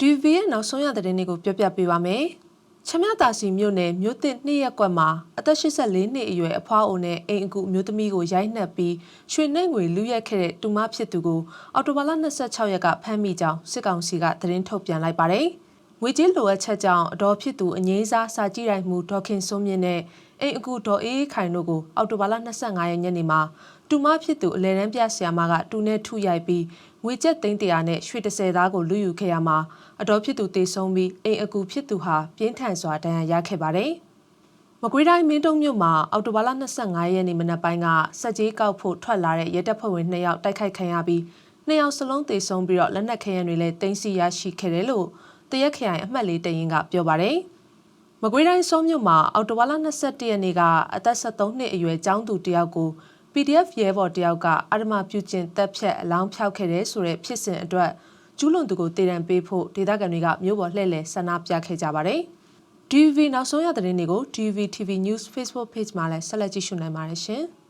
DV ရဲ့နောက်ဆုံးရသတင်းတွေကိုပြောပြပေးပါမယ်။ချမတာစီမြို့နယ်မြို့တစ်နှစ်ရက်ကွက်မှာအသက်84နှစ်အရွယ်အဖွားအိုနဲ့အိမ်အကူအမျိုးသမီးကိုရိုက်နှက်ပြီးရွှေနဲ့ငွေလူရက်ခဲ့တဲ့တူမဖြစ်သူကိုအော်တိုဘာလ26ရက်ကဖမ်းမိကြောင်းစစ်ကောင်စီကသတင်းထုတ်ပြန်လိုက်ပါတယ်။ငွေကြေးလိုအပ်ချက်ကြောင့်အတော်ဖြစ်သူအငိမ့်စားစာကြည့်တိုင်းမှုဒေါက်ခင်စိုးမြင့်နဲ့အိမ်အကူဒေါ်အေးအေးခိုင်တို့ကိုအော်တိုဘာလ25ရက်ညနေမှာတူမဖြစ်သူအလဲတန်းပြဆရာမကတူနဲ့ထုရိုက်ပြီး ငွေကျပ်သိန်းတရာနဲ့ရွှေ30သားကိုလူယူခဲ့ရမှာအတော်ဖြစ်သူတေဆုံးပြီးအိမ်အကူဖြစ်သူဟာပြင်းထန်စွာဒဏ်ရာရခဲ့ပါတယ်။မကွေးတိုင်းမင်းတုံမြို့မှာအော်တိုဘာလ25ရက်နေ့မနက်ပိုင်းကစက်ကြီးကောက်ဖို့ထွက်လာတဲ့ရဲတပ်ဖွဲ့ဝင်2ယောက်တိုက်ခိုက်ခံရပြီး2ယောက်စလုံးတေဆုံးပြီးတော့လက်နက်ခဲယမ်းတွေလည်းတင်စီရရှိခဲ့တယ်လို့တရက်ခရိုင်အမှတ်လေးတရင်ကပြောပါတယ်။မကွေးတိုင်းစောမြို့မှာအော်တိုဘာလ22ရက်နေ့ကအသက်73နှစ်အရွယ်ကျောင်းသူတယောက်ကို PDF ရဲဘော်တယောက်ကအာရမပြုကျင့်တပ်ဖြတ်အလောင်းဖျောက်ခဲ့တဲ့ဆိုတဲ့ဖြစ်စဉ်အတွက်ကျူးလွန်သူကိုတည်တံပေးဖို့ဒေသခံတွေကမြို့ပေါ်လှည့်လည်ဆန္ဒပြခဲ့ကြပါတယ်။ DV နောက်ဆုံးရသတင်းတွေကို DV TV News Facebook Page မှာလည်းဆက်လက်ကြည့်ရှုနိုင်ပါတယ်ရှင်။